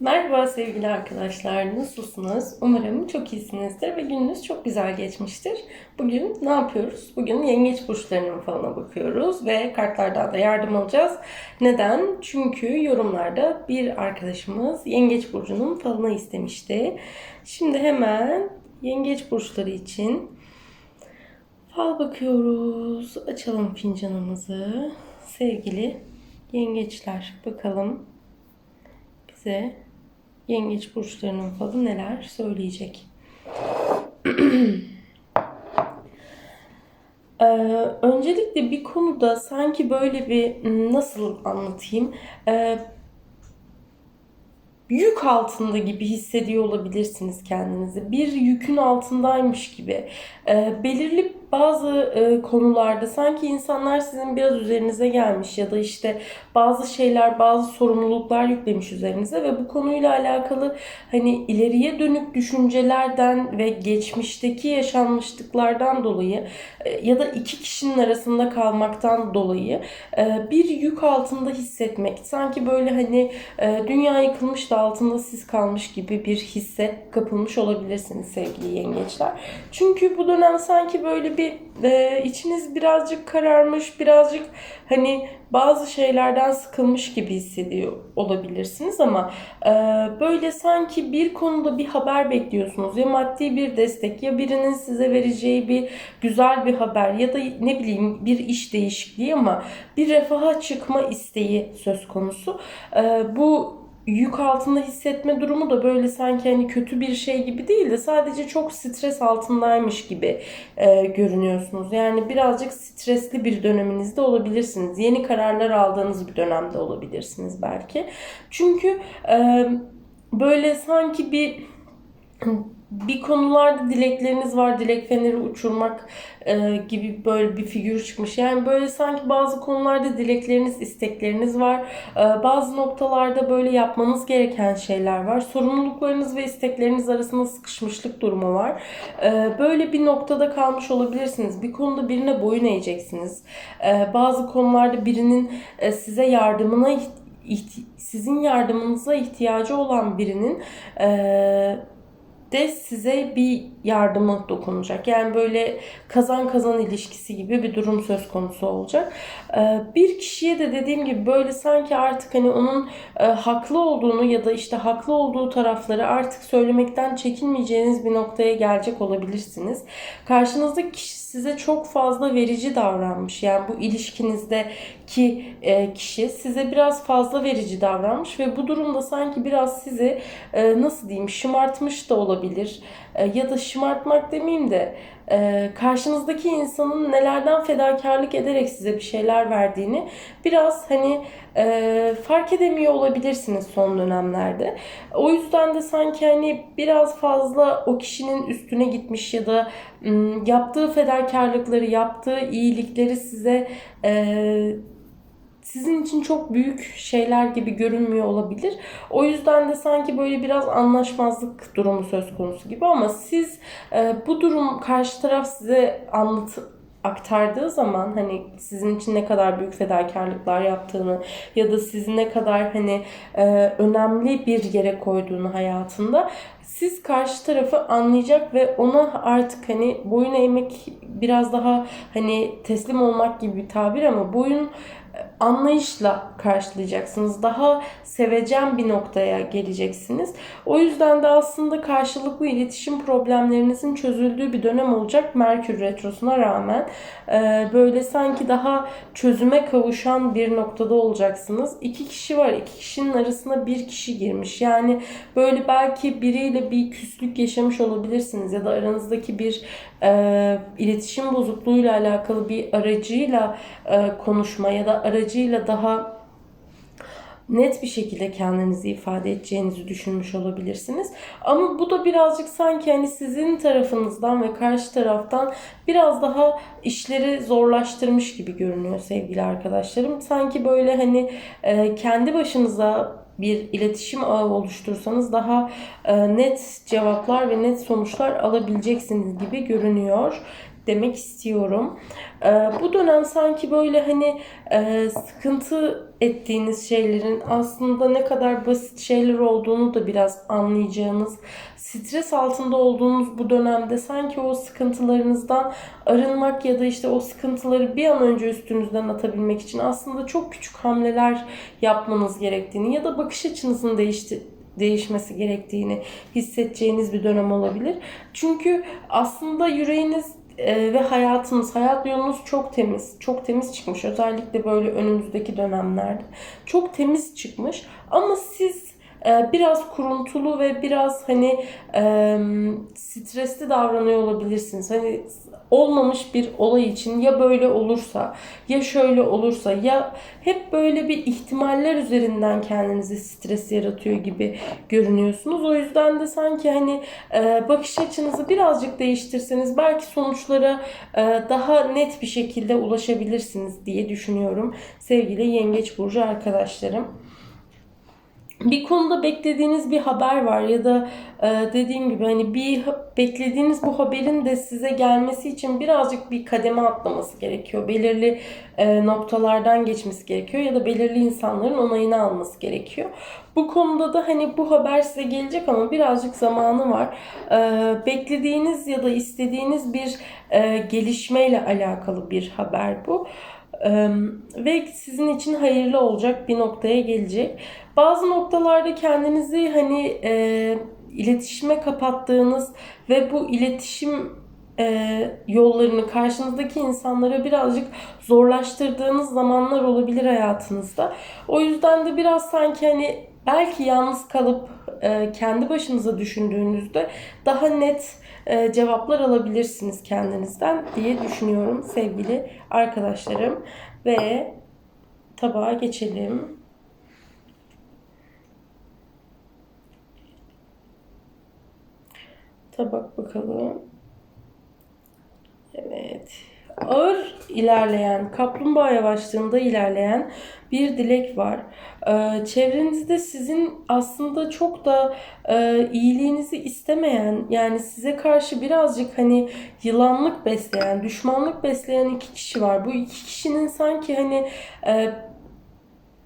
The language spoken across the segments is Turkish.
Merhaba sevgili arkadaşlar, nasılsınız? Umarım çok iyisinizdir ve gününüz çok güzel geçmiştir. Bugün ne yapıyoruz? Bugün yengeç burçlarının falına bakıyoruz ve kartlardan da yardım alacağız. Neden? Çünkü yorumlarda bir arkadaşımız yengeç burcunun falını istemişti. Şimdi hemen yengeç burçları için fal bakıyoruz. Açalım fincanımızı. Sevgili yengeçler, bakalım bize yengeç burçlarının falı neler söyleyecek. Ee, öncelikle bir konuda sanki böyle bir hmm, nasıl anlatayım? Ee, yük altında gibi hissediyor olabilirsiniz kendinizi. Bir yükün altındaymış gibi. Ee, belirli bazı e, konularda sanki insanlar sizin biraz üzerinize gelmiş ya da işte bazı şeyler, bazı sorumluluklar yüklemiş üzerinize ve bu konuyla alakalı hani ileriye dönük düşüncelerden ve geçmişteki yaşanmışlıklardan dolayı e, ya da iki kişinin arasında kalmaktan dolayı e, bir yük altında hissetmek. Sanki böyle hani e, dünya yıkılmış da altında siz kalmış gibi bir hisse kapılmış olabilirsiniz sevgili yengeçler. Çünkü bu dönem sanki böyle bir e, içiniz birazcık kararmış, birazcık hani bazı şeylerden sıkılmış gibi hissediyor olabilirsiniz ama e, böyle sanki bir konuda bir haber bekliyorsunuz. Ya maddi bir destek ya birinin size vereceği bir güzel bir haber ya da ne bileyim bir iş değişikliği ama bir refaha çıkma isteği söz konusu. E, bu yük altında hissetme durumu da böyle sanki hani kötü bir şey gibi değil de sadece çok stres altındaymış gibi e, görünüyorsunuz. Yani birazcık stresli bir döneminizde olabilirsiniz. Yeni kararlar aldığınız bir dönemde olabilirsiniz belki. Çünkü e, böyle sanki bir bir konularda dilekleriniz var. Dilek feneri uçurmak e, gibi böyle bir figür çıkmış. Yani böyle sanki bazı konularda dilekleriniz, istekleriniz var. E, bazı noktalarda böyle yapmanız gereken şeyler var. Sorumluluklarınız ve istekleriniz arasında sıkışmışlık durumu var. E, böyle bir noktada kalmış olabilirsiniz. Bir konuda birine boyun eğeceksiniz. E, bazı konularda birinin e, size yardımına sizin yardımınıza ihtiyacı olan birinin e, de size bir yardımı dokunacak. Yani böyle kazan kazan ilişkisi gibi bir durum söz konusu olacak. Ee, bir kişiye de dediğim gibi böyle sanki artık hani onun e, haklı olduğunu ya da işte haklı olduğu tarafları artık söylemekten çekinmeyeceğiniz bir noktaya gelecek olabilirsiniz. Karşınızdaki kişi size çok fazla verici davranmış. Yani bu ilişkinizdeki e, kişi size biraz fazla verici davranmış ve bu durumda sanki biraz sizi e, nasıl diyeyim şımartmış da olabilir. E, ya da şımartmak demeyeyim de e, karşınızdaki insanın nelerden fedakarlık ederek size bir şeyler verdiğini biraz hani e, fark edemiyor olabilirsiniz son dönemlerde. O yüzden de sanki hani biraz fazla o kişinin üstüne gitmiş ya da yaptığı fedakarlıkları, yaptığı iyilikleri size sizin için çok büyük şeyler gibi görünmüyor olabilir. O yüzden de sanki böyle biraz anlaşmazlık durumu söz konusu gibi ama siz e, bu durum karşı taraf size anlat aktardığı zaman hani sizin için ne kadar büyük fedakarlıklar yaptığını ya da sizi ne kadar hani e, önemli bir yere koyduğunu hayatında siz karşı tarafı anlayacak ve ona artık hani boyun eğmek biraz daha hani teslim olmak gibi bir tabir ama boyun anlayışla karşılayacaksınız. Daha sevecen bir noktaya geleceksiniz. O yüzden de aslında karşılıklı iletişim problemlerinizin çözüldüğü bir dönem olacak Merkür Retrosu'na rağmen. Ee, böyle sanki daha çözüme kavuşan bir noktada olacaksınız. İki kişi var. iki kişinin arasına bir kişi girmiş. Yani böyle belki biriyle bir küslük yaşamış olabilirsiniz ya da aranızdaki bir e, iletişim bozukluğuyla alakalı bir aracıyla e, konuşma ya da aracıyla daha net bir şekilde kendinizi ifade edeceğinizi düşünmüş olabilirsiniz. Ama bu da birazcık sanki hani sizin tarafınızdan ve karşı taraftan biraz daha işleri zorlaştırmış gibi görünüyor sevgili arkadaşlarım. Sanki böyle hani e, kendi başınıza bir iletişim ağı oluştursanız daha e, net cevaplar ve net sonuçlar alabileceksiniz gibi görünüyor demek istiyorum. Ee, bu dönem sanki böyle hani e, sıkıntı ettiğiniz şeylerin aslında ne kadar basit şeyler olduğunu da biraz anlayacağınız, stres altında olduğunuz bu dönemde sanki o sıkıntılarınızdan arınmak ya da işte o sıkıntıları bir an önce üstünüzden atabilmek için aslında çok küçük hamleler yapmanız gerektiğini ya da bakış açınızın değişti değişmesi gerektiğini hissedeceğiniz bir dönem olabilir. Çünkü aslında yüreğiniz e, ve hayatınız, hayat yolunuz çok temiz. Çok temiz çıkmış. Özellikle böyle önümüzdeki dönemlerde. Çok temiz çıkmış. Ama siz biraz kuruntulu ve biraz hani e, stresli davranıyor olabilirsiniz. Hani olmamış bir olay için ya böyle olursa ya şöyle olursa ya hep böyle bir ihtimaller üzerinden kendinizi stres yaratıyor gibi görünüyorsunuz. O yüzden de sanki hani e, bakış açınızı birazcık değiştirseniz belki sonuçlara e, daha net bir şekilde ulaşabilirsiniz diye düşünüyorum sevgili Yengeç Burcu arkadaşlarım bir konuda beklediğiniz bir haber var ya da e, dediğim gibi hani bir beklediğiniz bu haberin de size gelmesi için birazcık bir kademe atlaması gerekiyor. Belirli e, noktalardan geçmesi gerekiyor ya da belirli insanların onayını alması gerekiyor. Bu konuda da hani bu haber size gelecek ama birazcık zamanı var. E, beklediğiniz ya da istediğiniz bir e, gelişmeyle alakalı bir haber bu. Ve sizin için hayırlı olacak bir noktaya gelecek. Bazı noktalarda kendinizi hani e, iletişime kapattığınız ve bu iletişim e, yollarını karşınızdaki insanlara birazcık zorlaştırdığınız zamanlar olabilir hayatınızda. O yüzden de biraz sanki hani belki yalnız kalıp e, kendi başınıza düşündüğünüzde daha net e, cevaplar alabilirsiniz kendinizden diye düşünüyorum sevgili arkadaşlarım. Ve tabağa geçelim. Tabak bakalım. Evet. Ağır ilerleyen, kaplumbağa yavaşlığında ilerleyen bir dilek var. Ee, çevrenizde sizin aslında çok da e, iyiliğinizi istemeyen, yani size karşı birazcık hani yılanlık besleyen, düşmanlık besleyen iki kişi var. Bu iki kişinin sanki hani e,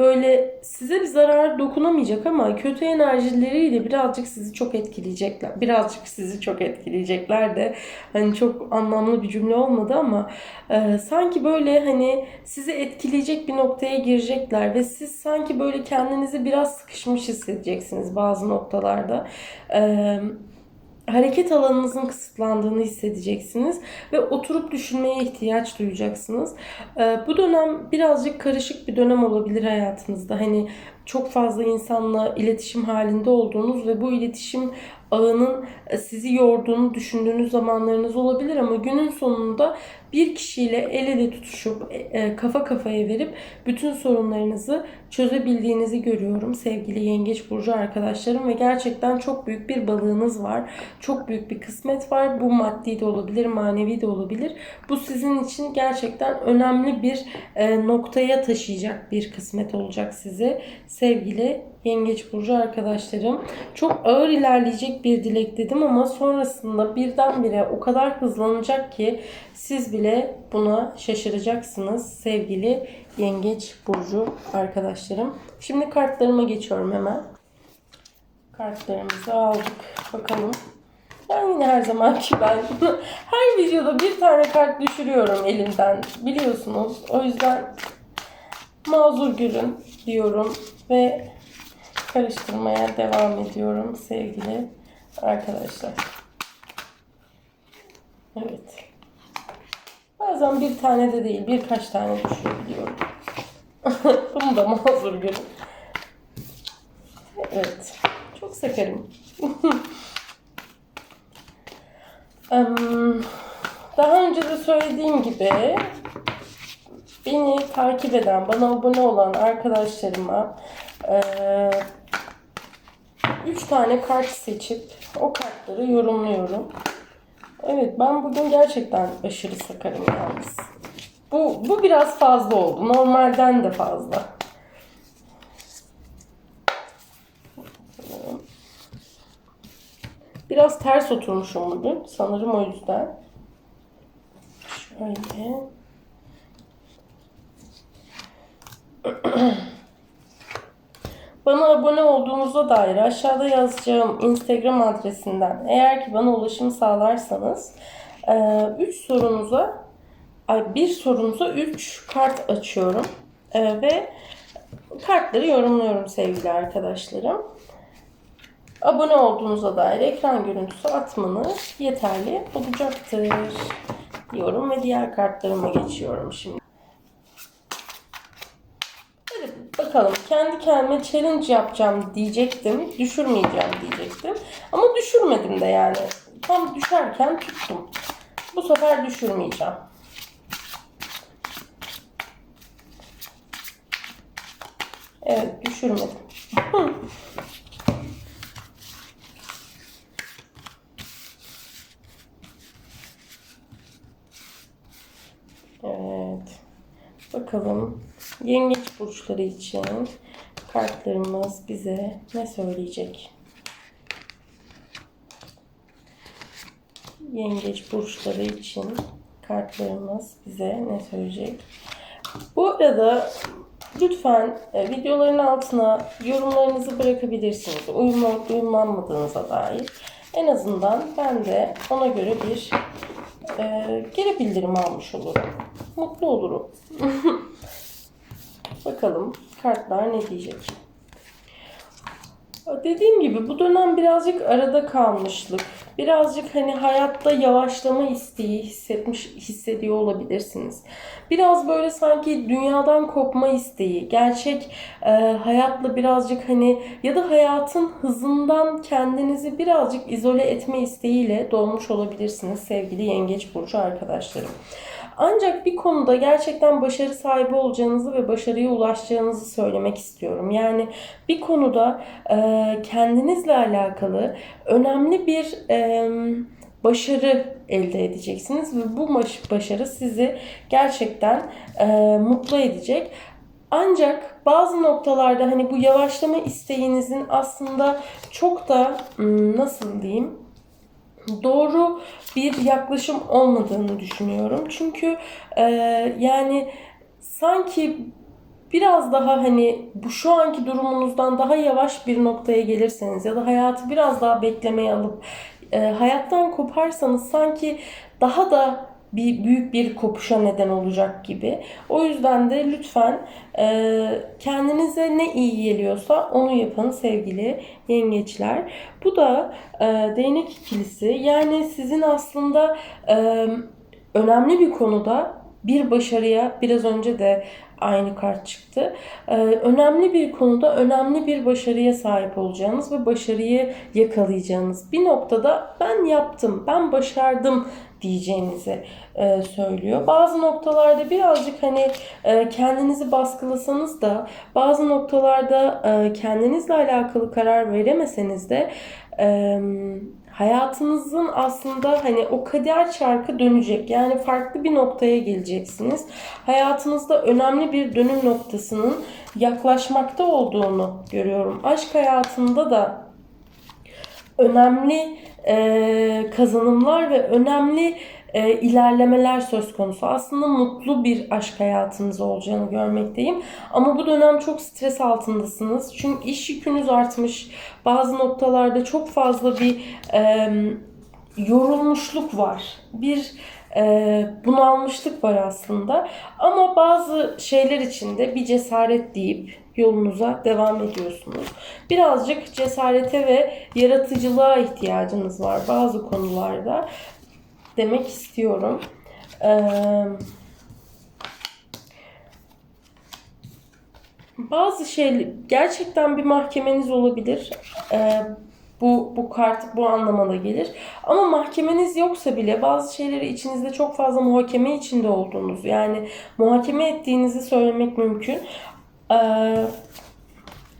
böyle size bir zarar dokunamayacak ama kötü enerjileriyle birazcık sizi çok etkileyecekler. Birazcık sizi çok etkileyecekler de hani çok anlamlı bir cümle olmadı ama e, sanki böyle hani sizi etkileyecek bir noktaya girecekler ve siz sanki böyle kendinizi biraz sıkışmış hissedeceksiniz bazı noktalarda. Eee hareket alanınızın kısıtlandığını hissedeceksiniz ve oturup düşünmeye ihtiyaç duyacaksınız. Ee, bu dönem birazcık karışık bir dönem olabilir hayatınızda. Hani çok fazla insanla iletişim halinde olduğunuz ve bu iletişim ağının e, sizi yorduğunu düşündüğünüz zamanlarınız olabilir ama günün sonunda bir kişiyle el ele tutuşup e, kafa kafaya verip bütün sorunlarınızı çözebildiğinizi görüyorum sevgili yengeç burcu arkadaşlarım ve gerçekten çok büyük bir balığınız var. Çok büyük bir kısmet var. Bu maddi de olabilir, manevi de olabilir. Bu sizin için gerçekten önemli bir e, noktaya taşıyacak bir kısmet olacak size sevgili Yengeç burcu arkadaşlarım. Çok ağır ilerleyecek bir dilek dedim ama sonrasında birdenbire o kadar hızlanacak ki siz bile buna şaşıracaksınız sevgili Yengeç burcu arkadaşlarım. Şimdi kartlarıma geçiyorum hemen. Kartlarımızı aldık. Bakalım. Ben yine her zamanki ben her videoda bir tane kart düşürüyorum elimden biliyorsunuz. O yüzden mazur görün diyorum ve karıştırmaya devam ediyorum sevgili arkadaşlar. Evet. Bazen bir tane de değil birkaç tane düşürebiliyorum. Bunu da mazur görün. Evet. Çok severim. Daha önce de söylediğim gibi beni takip eden, bana abone olan arkadaşlarıma üç tane kart seçip o kartları yorumluyorum. Evet ben bugün gerçekten aşırı sakarım yalnız. Bu, bu biraz fazla oldu. Normalden de fazla. Biraz ters oturmuşum bugün. Sanırım o yüzden. Şöyle. Bana abone olduğunuza dair aşağıda yazacağım Instagram adresinden eğer ki bana ulaşım sağlarsanız 3 sorunuza ay bir sorunuza 3 kart açıyorum E, ve kartları yorumluyorum sevgili arkadaşlarım. Abone olduğunuza dair ekran görüntüsü atmanız yeterli olacaktır diyorum ve diğer kartlarıma geçiyorum şimdi. Bakalım kendi kendime challenge yapacağım diyecektim. Düşürmeyeceğim diyecektim. Ama düşürmedim de yani. Tam düşerken tuttum. Bu sefer düşürmeyeceğim. Evet düşürmedim. Evet. Bakalım yengeç burçları için kartlarımız bize ne söyleyecek? Yengeç burçları için kartlarımız bize ne söyleyecek? Bu arada lütfen e, videoların altına yorumlarınızı bırakabilirsiniz. Uyumlu olup uyumlanmadığınıza dair. En azından ben de ona göre bir e, geri bildirim almış olurum. Mutlu olurum. Bakalım kartlar ne diyecek. Dediğim gibi bu dönem birazcık arada kalmışlık. Birazcık hani hayatta yavaşlama isteği hissetmiş hissediyor olabilirsiniz. Biraz böyle sanki dünyadan kopma isteği, gerçek e, hayatla birazcık hani ya da hayatın hızından kendinizi birazcık izole etme isteğiyle doğmuş olabilirsiniz sevgili Yengeç burcu arkadaşlarım. Ancak bir konuda gerçekten başarı sahibi olacağınızı ve başarıya ulaşacağınızı söylemek istiyorum. Yani bir konuda e, kendinizle alakalı önemli bir e, başarı elde edeceksiniz ve bu baş- başarı sizi gerçekten e, mutlu edecek. Ancak bazı noktalarda hani bu yavaşlama isteğinizin aslında çok da nasıl diyeyim doğru bir yaklaşım olmadığını düşünüyorum. Çünkü e, yani sanki biraz daha hani bu şu anki durumunuzdan daha yavaş bir noktaya gelirseniz ya da hayatı biraz daha beklemeye alıp e, hayattan koparsanız sanki daha da bir büyük bir kopuşa neden olacak gibi. O yüzden de lütfen e, kendinize ne iyi geliyorsa onu yapın sevgili yengeçler. Bu da e, değnek ikilisi. Yani sizin aslında e, önemli bir konuda bir başarıya biraz önce de aynı kart çıktı. Ee, önemli bir konuda önemli bir başarıya sahip olacağınız ve başarıyı yakalayacağınız bir noktada ben yaptım, ben başardım diyeceğinizi e, söylüyor. Bazı noktalarda birazcık hani e, kendinizi baskılasanız da bazı noktalarda e, kendinizle alakalı karar veremeseniz de e, hayatınızın aslında hani o kader çarkı dönecek. Yani farklı bir noktaya geleceksiniz. Hayatınızda önemli bir dönüm noktasının yaklaşmakta olduğunu görüyorum. Aşk hayatında da önemli e, kazanımlar ve önemli e, ilerlemeler söz konusu. Aslında mutlu bir aşk hayatınız olacağını görmekteyim. Ama bu dönem çok stres altındasınız. Çünkü iş yükünüz artmış. Bazı noktalarda çok fazla bir e, yorulmuşluk var. Bir e, bunalmışlık var aslında. Ama bazı şeyler için de bir cesaret deyip yolunuza devam ediyorsunuz. Birazcık cesarete ve yaratıcılığa ihtiyacınız var bazı konularda demek istiyorum. Ee, bazı şey gerçekten bir mahkemeniz olabilir. Ee, bu bu kart bu anlamada gelir. Ama mahkemeniz yoksa bile bazı şeyleri içinizde çok fazla muhakeme içinde olduğunuz yani muhakeme ettiğinizi söylemek mümkün. Ee,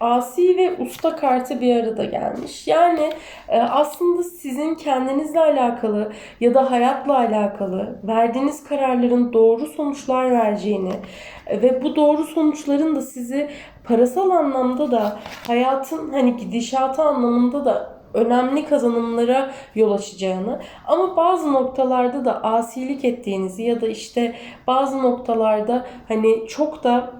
Asi ve usta kartı bir arada gelmiş. Yani e, aslında sizin kendinizle alakalı ya da hayatla alakalı verdiğiniz kararların doğru sonuçlar vereceğini ve bu doğru sonuçların da sizi parasal anlamda da hayatın hani gidişatı anlamında da önemli kazanımlara yol açacağını ama bazı noktalarda da asilik ettiğinizi ya da işte bazı noktalarda hani çok da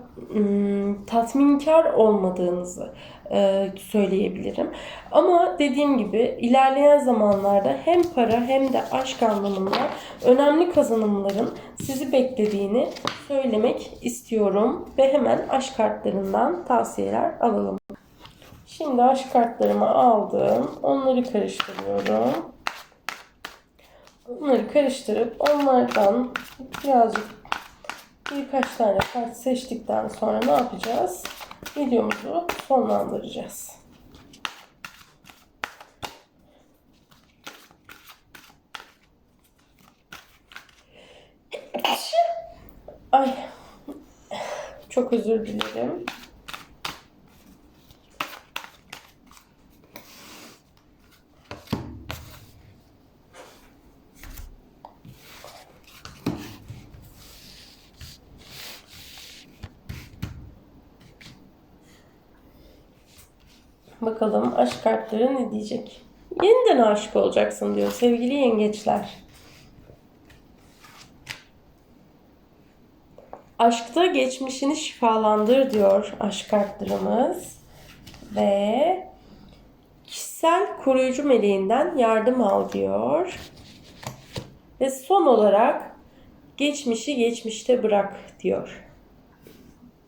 tatminkar olmadığınızı e, söyleyebilirim. Ama dediğim gibi ilerleyen zamanlarda hem para hem de aşk anlamında önemli kazanımların sizi beklediğini söylemek istiyorum ve hemen aşk kartlarından tavsiyeler alalım. Şimdi aşk kartlarımı aldım. Onları karıştırıyorum. Onları karıştırıp onlardan birazcık birkaç tane kart seçtikten sonra ne yapacağız? Videomuzu sonlandıracağız. Ay. Çok özür dilerim. Aşk kartları ne diyecek? Yeniden aşık olacaksın diyor sevgili yengeçler. Aşkta geçmişini şifalandır diyor aşk kartlarımız. Ve kişisel koruyucu meleğinden yardım al diyor. Ve son olarak geçmişi geçmişte bırak diyor.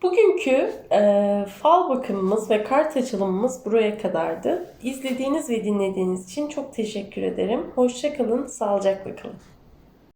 Bugünkü e, fal bakımımız ve kart açılımımız buraya kadardı. İzlediğiniz ve dinlediğiniz için çok teşekkür ederim. Hoşçakalın, sağlıcakla kalın.